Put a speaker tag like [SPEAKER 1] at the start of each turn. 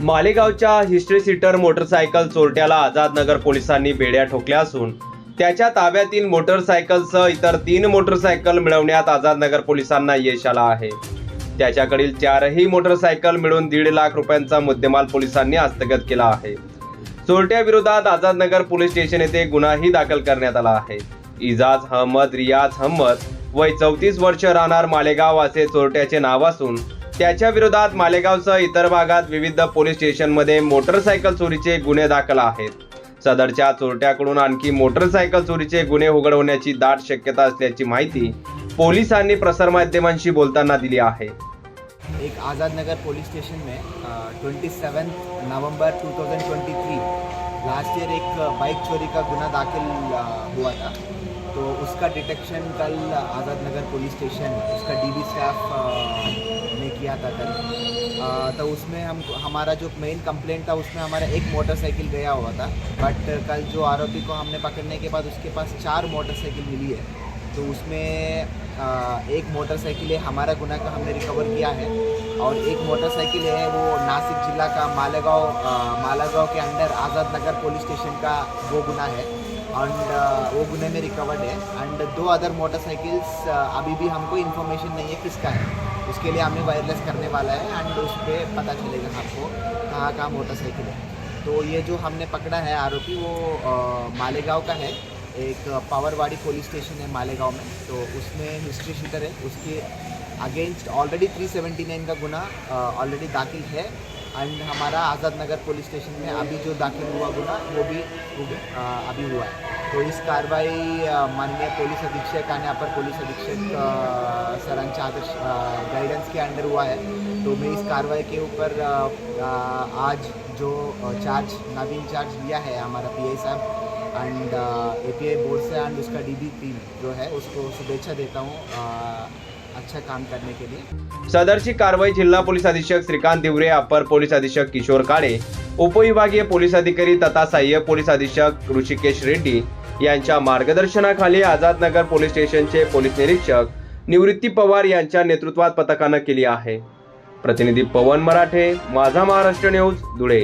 [SPEAKER 1] मालेगावच्या history sheeter motorcycle चोरट्याला आझादनगर पोलिसांनी बेड्या ठोकल्या असून त्याच्या ताब्यातील मोटरसायकलसह इतर तीन मोटरसायकल मिळवण्यात आझादनगर पोलिसांना यश आलं आहे. त्याच्याकडील चारही मोटरसायकल मिळून दीड लाख रुपयांचा मुद्देमाल पोलिसांनी हस्तगत केला आहे. चोरट्याविरोधात आझादनगर पोलीस स्टेशन येथे गुन्हाही दाखल करण्यात आला आहे. इजाज अहमद रियाज अहमद वय चौतीस वर्ष राहणार मालेगाव असे चोरट्याचे नाव असून त्याच्या विरोधात मालेगावसह इतर भागात विविध पोलीस स्टेशनमध्ये मोटरसायकल चोरीचे गुन्हे दाखल आहेत. सदरच्या चोरट्याकडून आणखी मोटरसायकल चोरीचे गुन्हे उघड होण्याची दाट शक्यता असल्याची माहिती पोलिसांनी प्रसारमाध्यमांशी बोलताना दिली आहे.
[SPEAKER 2] एक आज़ाद नगर पुलिस स्टेशन में twenty seven November 2023 last year एक बाइक चोरी का गुना दाखिल हुआ था. तो उसका डिटेक्शन कल आज़ाद नगर पुलिस स्टेशन उसका डीबी स्टाफ ने किया था कल। तो उसमें हम, हमारा जो मेन कंप्लेंट था, उसमें हमारा एक मोटरसाइकिल गया हुआ था। बट कल जो आरोपी को हमने पकड़ने के बाद उसके पास चार मोटरसाइकिल मिली है। तो उसमें एक मोटरसाइकिल है, हमारा गुना का हमने रिकवर किया है। और एक मोटरसाइकिल है, वो नासिक जिला का मालेगांव मालेगांव के under Azad Nagar police station का वो गुना है। एंड वो गुने में रिकवर्ड है. एंड दो अदर मोटरसाइकिल्स अभी भी हमको इन्फॉर्मेशन नहीं है किसका है. उसके लिए हमें वायरलेस करने वाला है एंड उस पर पता चलेगा आपको कहाँ कहाँ मोटरसाइकिल है. तो ये जो हमने पकड़ा है आरोपी वो अ, मालेगांव का है. एक पावरवाड़ी पुलिस स्टेशन है मालेगांव में. तो उसमें हिस्ट्री शीटर है. उसके अगेंस्ट ऑलरेडी 379 का गुना ऑलरेडी दाखिल है. एंड हमारा आज़ाद नगर पुलिस स्टेशन में अभी जो दाखिल हुआ गुना, वो भी अभी हुआ है। तो इस कार्रवाई माननीय पुलिस अधीक्षक आणि अपर पुलिस अधीक्षक सरांच्या आदर्श गाइडेंस के अंडर हुआ है। तो मैं इस कार्रवाई के ऊपर आज जो चार्ज नवीन चार्ज लिया है हमारा पीआई साहब एंड एपीआई बोर्ड से एंड उसका डीबी टीम जो है, उसको शुभेच्छा देता हूँ। अच्छा काम करने के लिए।
[SPEAKER 1] सदरची कारवाई जिल्हा पोलीस अधीक्षक श्रीकांत दिवरे अपर पोलीस अधीक्षक किशोर काळे उपविभागीय पोलीस अधिकारी तथा सहाय्यक पोलीस अधीक्षक ऋषिकेश रेड्डी यांच्या मार्गदर्शनाखाली आझादनगर पोलीस स्टेशनचे पोलीस निरीक्षक निवृत्ती पवार यांच्या नेतृत्वात पथकानं केली आहे. प्रतिनिधी पवन मराठे माझा महाराष्ट्र न्यूज धुळे.